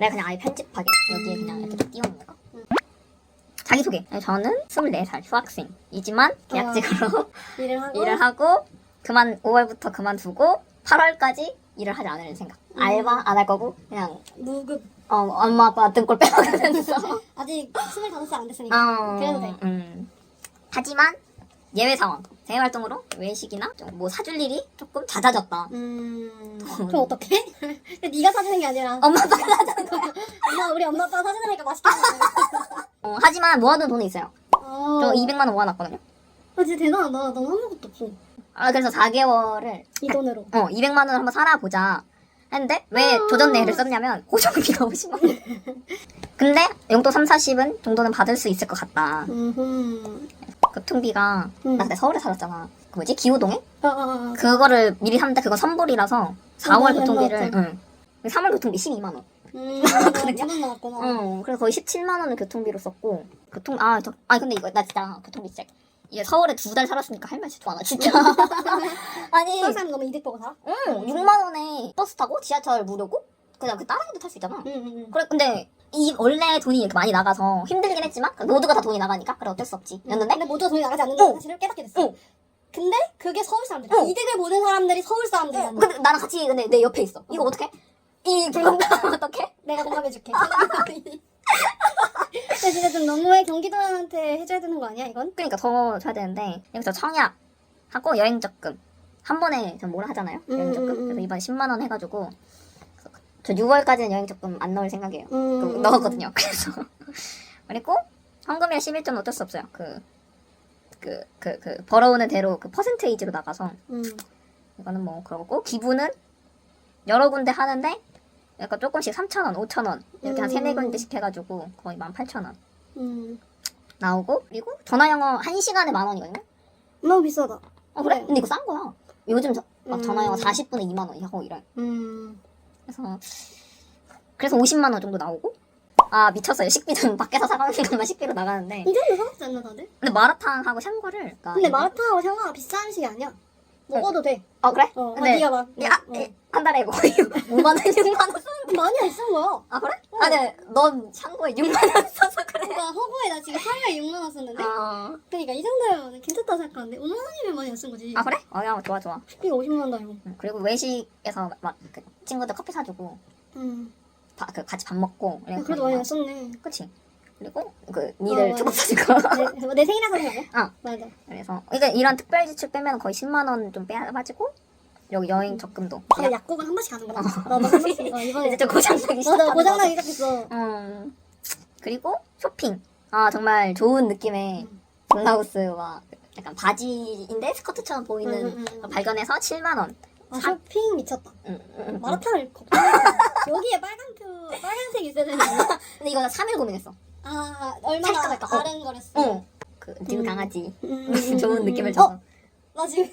내가 그냥 아예 편집하게 여기에 그냥 이렇게 띄워놓는 거. 자기소개. 네, 저는 24살 휴학생이지만 계약직으로 일을 하고 일을 하고 그만 5월부터 그만두고 8월까지 일을 하지 않을 생각. 음. 알바 안 할 거고 그냥 무급 어, 엄마 아빠 등골 빼먹으면서 아직 25살 안 됐으니까 어, 그래도 돼. 음. 하지만 예외 상황. 대외 활동으로 외식이나 좀뭐 사줄 일이 조금 잦아졌다. 음 그럼 어떡해? 네가 사주는 게 아니라 엄마 아빠. 엄마 우리 엄마 아빠 사주니까 먹어 어, 하지만 모아둔 돈은 있어요. 어. 저 200만 원 모아놨거든요. 아 진짜 대단하다 난 아무것도 없어 아 그래서 4개월을 이 돈으로 어 200만 원을 한번 살아보자 했는데 왜 조전 내를 썼냐면 고정비가 50만 원. 근데 용돈 3, 40은 정도는 받을 수 있을 것 같다. 음 흠 교통비가 음. 나 그때 서울에 살았잖아. 그 뭐지 기호동에? 아, 아, 아. 그거를 미리 샀는데 그건 선불이라서 4월 맞아, 교통비를 맞아. 응. 3월 교통비 12만 원. 음, 나왔구나 어, 그래서 거의 17만 원을 교통비로 썼고 교통 아, 저, 아 근데 이거 나 진짜 교통비 진짜 이게 서울에 두 달 살았으니까 할 말 진짜 많아 진짜. 아니, 서울 사람 너무 이득 보고 살아? 응, 6만 원에 버스 타고 지하철 무료고 그냥 그 따라가도 탈 수 있잖아. 응, 응, 응. 그래 근데 이 원래 돈이 이렇게 많이 나가서 힘들긴 했지만 모두가 다 돈이 나가니까 그래 어쩔 수 없지. 였는데 근데 모두가 돈이 나가지 않는다는 어. 사실을 깨닫게 됐어 어. 근데 그게 서울 사람들 어. 이득을 보는 사람들이 서울 사람들이야 근데 나랑 같이 근데 내 옆에 있어. 이거 어떻게? 이 불공평 어떻게? 내가 공감해줄게 근데 진짜 좀 너무해 경기도한테 해줘야 되는 거 아니야 이건? 그러니까 더 줘야 되는데 여기서 청약 하고 여행 적금 한 번에 전 뭐라 하잖아요. 여행 음, 적금. 음, 음. 그래서 이번에 10만 원 해가지고 저 6월까지는 여행 적금 안 넣을 생각이에요. 음, 그 음, 넣었거든요. 그래서 그리고 현금이랑 11점 어쩔 수 없어요. 그 그, 그, 그, 벌어오는 대로 그 퍼센테이지로 나가서, 음. 이거는 뭐, 그러고, 기부는 여러 군데 하는데, 약간 조금씩 3,000원, 5,000원, 이렇게 한 음. 세네 군데씩 해가지고, 거의 18,000원 음. 나오고, 그리고 전화 영어 1시간에 만 원이거든요? 너무 비싸다 어, 그래? 네. 근데 이거 싼 거야. 요즘 저, 막 전화 영어 음. 40분에 2만 원이 하고 이래. 음. 그래서, 그래서 50만 원 정도 나오고, 아, 미쳤어요. 식비는 밖에서 사가는 것만 식비로 나가는데. 이 정도 사먹지 않나 다들? 근데 마라탕하고 샹궈를. 그러니까 근데 이거- 마라탕하고 샹궈가 비싼 음식이 아니야 먹어도 돼 어, 그래? 어, 근데 아, 네가 막 야, 어. 예, 한 달에 거의 5만 원, 6만 원 많이 안 쓴 거야 아, 그래? 아니, 넌 창고에 6만 원 써서 그러니까 허구에 나 지금 하루에 6만 원 썼는데 아, 그러니까 이 정도면 괜찮다 생각하는데 5만 원이면 많이 안 쓴 거지 아 그래? 어, 야, 좋아, 좋아. 식비가 50만 원 달고 응, 그리고 외식에서 막그 친구들 커피 사주고, 음. 바, 그 같이 밥 먹고. 아, 그래도 많이 안 썼네 그치? 그리고 그 니들 어, 초밥 사주고. 내, 내 생일에 사는 거 아니야? 어. 맞아 그래서 이게 이런 특별 지출 빼면 거의 10만 원 좀 빼가지고 여기 여행 적금도. 다들 약국은 한 번씩 가는구나 나도 한 번씩 어, 이번에 이제 좀 고장나기 시작. 맞아 고장나기 시작했어 음. 그리고 쇼핑. 아 정말 좋은 느낌의 음. 동라우스와 약간 바지인데 스커트처럼 보이는 음, 음, 음. 걸 발견해서 7만 원. 아 사- 쇼핑 미쳤다 음, 음, 음. 마라탕을 걱정했어 여기에 빨간 표 빨간색 있어야 되는 거? 근데 이거 나 3일 고민했어. 아 얼마나 살까 말까. 어. 아른거렸어 어. 그 뒤로 음. 강아지. 음. 좋은 느낌을 어? 줘서. 나 지금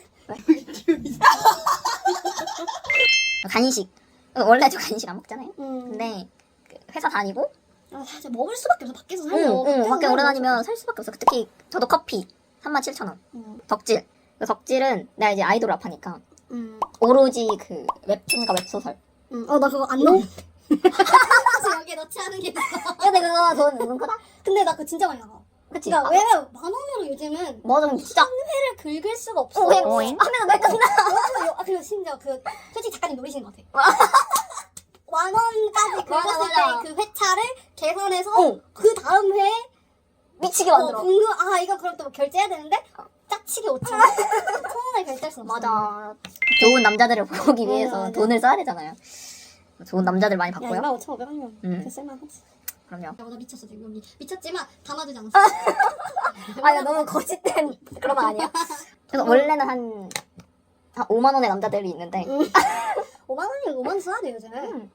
간식. 원래 저 간식 안 먹잖아요. 음. 근데 그 회사 다니고 아 사실 먹을 수밖에 없어 밖에서 응, 살면 응, 밖에서 밖에 오래 다니면 살 수밖에 없어. 특히 저도 커피 37,000원. 음. 덕질. 그 덕질은 내가 이제 아이돌 랩하니까 음. 오로지 그 웹툰과 웹소설. 음. 어나 그거 안 넣어 사실 여기에 넣지 않은 게 있어 근데 그거 돈 은근 크다? 근데 나 그거 진짜 많이 나가 그치? 그러니까 아, 왜냐면 만 원으로 요즘은 맞아, 근데 진짜. 회를 긁을 수가 없어 어, 그냥 하면 왜 끝나? 아 그리고 심지어 그 솔직히 작가님 노리시는 것 같아 만 원까지 맞아, 긁었을. 때 그 회차를 계산해서 어. 그 다음 회에 미치게 어, 만들어. 궁금 아 이거 그럼 또 결제해야 되는데 짜치게 5천 원? 천 원에 결제할 수 없어 맞아. 좋은 남자들을 보기 맞아, 위해서 맞아. 돈을 써야 되잖아요. 좋은 남자들 많이 야 봤고요. 2만 5천 5백 원이면 음. 그 쓸만하지 그럼요. 야, 나 미쳤어 지금 미, 미쳤지만 담아두지 않았어 아니, 너무 거짓된 그런 거 아니야? 그래서 원래는 한, 한 5만 원의 남자들이 있는데. 5만 원이면 5만 원 써야 돼 요즘에 음.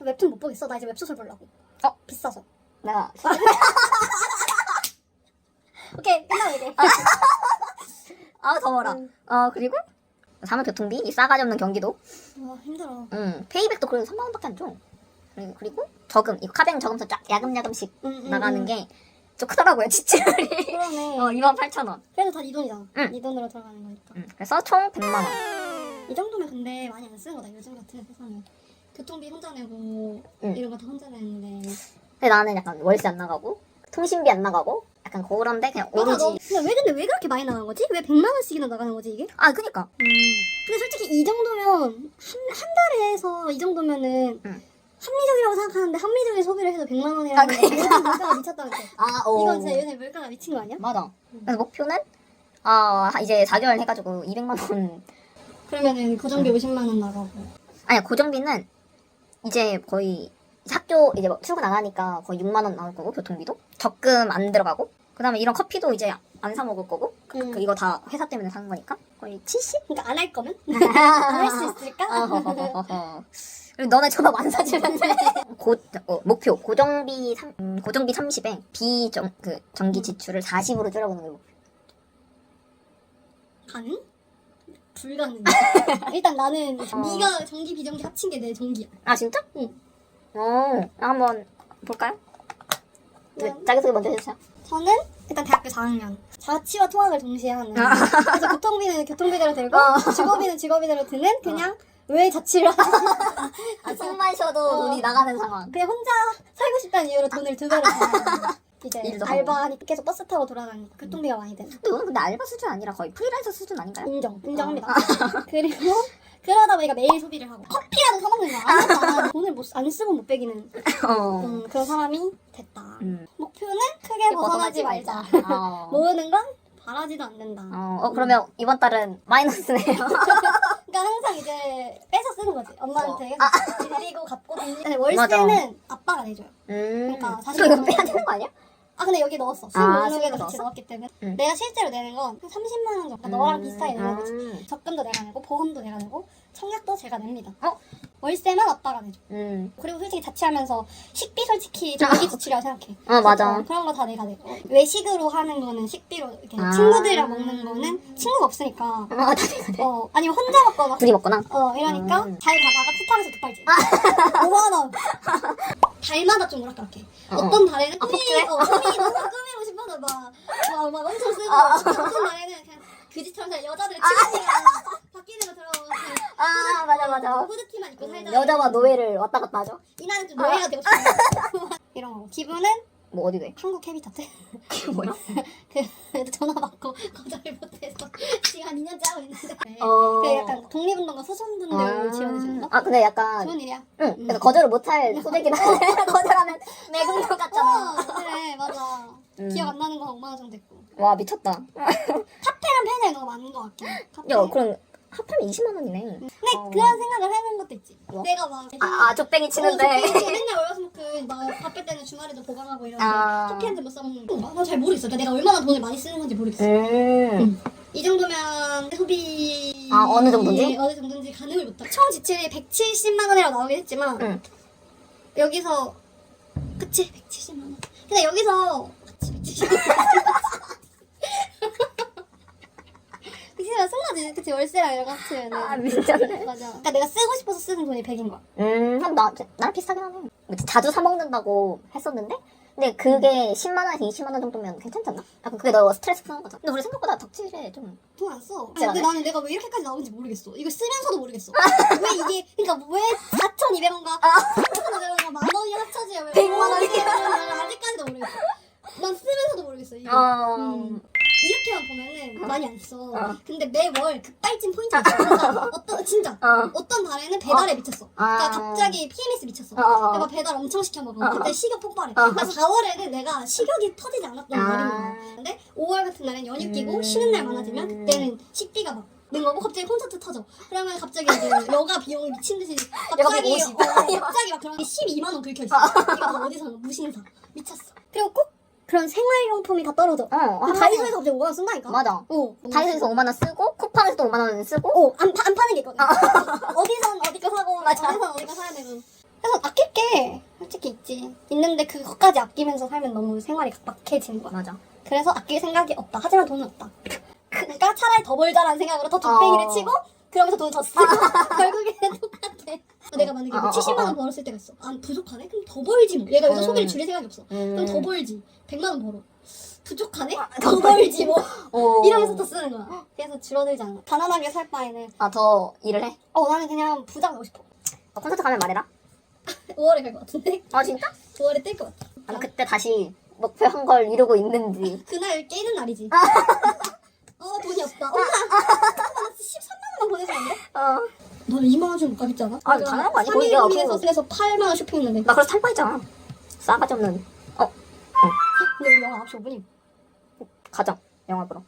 웹툰 못 보겠어 나 이제 웹소설 보려고 어? 비싸서 내가 오케이 끝나고 얘기해 아 더워라. 음. 어 그리고 사무 교통비 이 싸가지 없는 경기도. 아 힘들어 음 페이백도 그래도 3만 원밖에 안 줘. 그리고, 그리고 저금 이거 카뱅 저금서 쫙 야금야금씩 음, 음, 나가는 음. 게 좀 크더라고요 지출이. 그러네 어 2만 8천 원. 그래도 다네 돈이잖아 응. 네 돈으로 들어가는 거니까 음, 그래서 총 100만 원. 이 정도면 근데 많이 안 쓰는 거다 요즘 같은 세상에 교통비 혼자 내고 응. 이런 거 다 혼자 내는데 근데 나는 약간 월세 안 나가고 통신비 안 나가고 약간 그런데 그냥 오로지 너, 근데 왜 근데 왜 그렇게 많이 나가는 거지? 왜 100만 원씩이나 나가는 거지 이게? 아 그니까 음. 근데 솔직히 이 정도면 한, 한 달에 해서 이 정도면은 응. 합리적이라고 생각하는데 합리적인 소비를 해서 100만 원이라는 아, 게 그러니까. 요즘 물가가 미쳤다는 거아 이건 진짜 요새 물가가 미친 거 아니야? 맞아 그래서 목표는 아 이제 4개월 해가지고 200만 원 그러면은 고정비 50만 원 나가고 아니야 고정비는 이제 거의 학교 이제 뭐 출근 안 하니까 거의 6만 원 나올 거고 교통비도 적금 안 들어가고 그다음에 이런 커피도 이제 안 사 먹을 거고 음. 그 이거 다 회사 때문에 사는 거니까 거의 70? 그러니까 안 할 거면? 안 할 수 있을까? 어허허허허. 그리고 너네 전업 안 사주면 돼. 고, 어, 목표 고정비 3, 음, 고정비 30에 비정 그 전기 지출을 40으로 줄여보는 게 목표. 가능? 불가능. 일단 나는 네가 전기 비전기 합친 게 내 전기야. 아 진짜? 응. 어 한번 볼까요? 네, 네. 자기소개 먼저 해주세요. 저는 일단 대학교 4학년 자취와 통학을 동시에 하는 그래서 교통비는 교통비대로 들고 어. 직업비는 직업비대로 드는 그냥 왜 자취를 하지? 아, 숨만 쉬어도 어. 돈이 나가는 상황. 그냥 혼자 살고 싶다는 이유로 돈을 두 배로 버는 이제 일도 하고. 알바하니까 계속 버스 타고 돌아다니까 교통비가 많이 되는 근데 너는 근데 알바 수준 아니라 거의 프리랜서 수준 아닌가요? 인정 인정합니다 그리고 그러다 보니까 매일 소비를 하고 커피라도 사 먹는 거야 아무거나 돈을 못, 안 쓰고 못 빼기는 어. 음, 그런 사람이 됐다 음. 목표는 크게 벗어나지 말자 어. 모으는 건 바라지도 않는다 어, 어, 그러면 이번 달은 마이너스네요. 그러니까 항상 이제 빼서 쓰는 거지. 엄마한테 계속 빌리고 갚고. 근데 월세는 아빠가 내줘요. 음. 그러니까 사실 이거 그거는- 빼야 되는 거 아니야? 아 근데 여기 넣었어. 수입 아, 목록에도 수입 같이 넣었어? 넣었기 때문에 응. 내가 실제로 내는 건한 30만 원 정도. 그러니까 너랑 비슷하게 내는 거지. 음. 적금도 내가 내고 보험도 내가 내고 청약도 제가 냅니다. 어? 월세만 아빠가 내줘. 음. 그리고 솔직히 자취하면서 식비 솔직히 전기 지출이라고 생각해. 어, 맞아. 어, 그런 거 다 내가 내고 외식으로 하는 거는 식비로 이렇게 아. 친구들이랑 먹는 거는 친구가 없으니까 어, 다 내가 돼. 어 아니면 혼자 먹거나 둘이 먹거나. 어 이러니까 음. 잘 가다가 쿠팡에서 급발진 5만 원 달마다 좀 오락가락해 어, 어떤 달에는 아, 꾸미 복주해? 어, 너무 꾸미고 싶어서 막, 막, 막 엄청 쓰고 어떤 날에는 그냥 그지처럼 여자들의 취미가 바뀌는 거 들어가고 아, 맞아, 맞아. 후드티만 입고 살자 여자와 노예를 왔다 갔다 하죠. 이날은 좀 노예가 되고 싶어 이런 거 기분은 뭐 어디 돼? 한국 그게 뭐야? 그 전화 받고 거절을 못해서 시간 2년째 하고 있는데 어. 그 약간 독립운동가 소송분들 지원해주는 거 아, 근데 약간, 좋은 일이야 응. 그래서 거절을 못할 소재긴 한데, 거절하면 매국노 같잖아. 어, 그래, 맞아. 음. 기억 안 나는 거 5만 원 정도 있고. 와, 미쳤다. 카페랑 펜에 너무 많은 것 같긴 해. 카페. 야, 그럼 합하면 20만 원이네. 근데 어. 그런 생각을 하는 것도 있지. 뭐? 내가 막. 아, 아, 어, 치는데. 저 맨날 월화수목금 막 바쁠 때는 주말에도 보강하고 이러는데 아. 커피한테 못 사먹는 거. 나잘 모르겠어. 그러니까 내가 얼마나 돈을 많이 쓰는 건지 모르겠어. 음. 이 정도면 소비. 아, 어느 정도인지? 어느 정도인지 가늠을 못해. 총 지출이 170만 원이라고 나오긴 했지만 응. 여기서 그치 170만 원. 근데 여기서 그치 170만 원. 그치만 승마지 그치 월세랑 이런 거 합치면은 아, 미쳤네. 맞아. 그러니까 내가 쓰고 싶어서 쓰는 돈이 100인 거야. 음, 나, 나랑 비슷하긴 하네. 뭐 자주 사 먹는다고 했었는데, 근데 그게 10만 원에서 20만 원 정도면 괜찮지 않나? 약간 그게 너 스트레스 푸는 거잖아. 근데 우리 생각보다 덕질에 좀. 돈안 써. 그래, 근데 안 나는 내가 왜 이렇게까지 나오는지 모르겠어. 이거 쓰면서도 모르겠어. 왜 이게 그러니까 왜 4,200원과 써. 어. 근데 매월 급발진 포인트가 있어. 그러니까 어떤 진짜 어. 어떤 달에는 배달에 미쳤어. 그러니까 아. 갑자기 PMS 미쳤어. 어, 어. 내가 배달 엄청 시켜 먹어. 어. 그때 식욕 폭발해. 어. 그래서 4월에는 내가 식욕이 터지지 않았던 아. 날인 거야. 근데 5월 같은 날엔 연휴 끼고 음. 쉬는 날 많아지면 그때는 식비가 막. 는 거고 갑자기 콘서트 터져. 그러면 갑자기 이제 여가 비용이 미친 듯이 갑자기 여가비 50. 어, 갑자기 막 그런 게 12만 원 긁혀 있어. 이거 다 어디서 나 무신사 미쳤어. 그리고 꼭 그런 생활용품이 다 떨어져. 어, 한 다이소에서 갑자기 5만 원 쓴다니까. 맞아. 어. 다이소에서 5만 원 쓰고, 쿠팡에서도 5만 원 쓰고, 어, 안, 파- 안 파는 게 있거든. 어디선 어디 거 사고, 맞아. 어디선 어디 거 사야 되고. 그래서 아낄 게 솔직히 있지. 있는데 그것까지 아끼면서 살면 너무 생활이 각박해지는 거야. 맞아. 그래서 아낄 생각이 없다. 하지만 돈은 없다. 그러니까 차라리 더 벌자라는 생각으로 더 족뱅이를 어. 치고 그러면서 돈을 더 쓰고 결국에는 똑같아. 내가 만약에 어, 뭐 어, 70만 어, 원 벌었을 때가 있어. 아 부족하네? 그럼 더 벌지 뭐. 얘가 여기서 음. 소비를 줄일 생각이 없어. 음. 그럼 더 벌지. 100만 원 벌어. 부족하네? 더 벌지 뭐. 어. 이러면서 더 쓰는 거야. 그래서 줄어들지 않아. 가난하게 살 바에는 아, 더 일을 해? 어 나는 그냥 부자 되고 싶어. 어, 콘서트 가면 말해라 5월에 갈 것 같은데? 아 진짜? 5월에 뜰것 같아. 아니 그때 다시 목표 한 걸 이루고 있는지 그날 깨는 날이지. 어 돈이 없다. 엄마, 13만 원만 보내주면 안 돼? 어나 너는 2만 원 주면 못 가겠잖아. 아, 당연한 거 아니야? 거기가 고민해서 그거- 그래서 8만 원 쇼핑했는데. 그래서 탈 뻔했잖아 싸가지 없는 근데 우리 영화 9시 5분이. 가정 영화 보러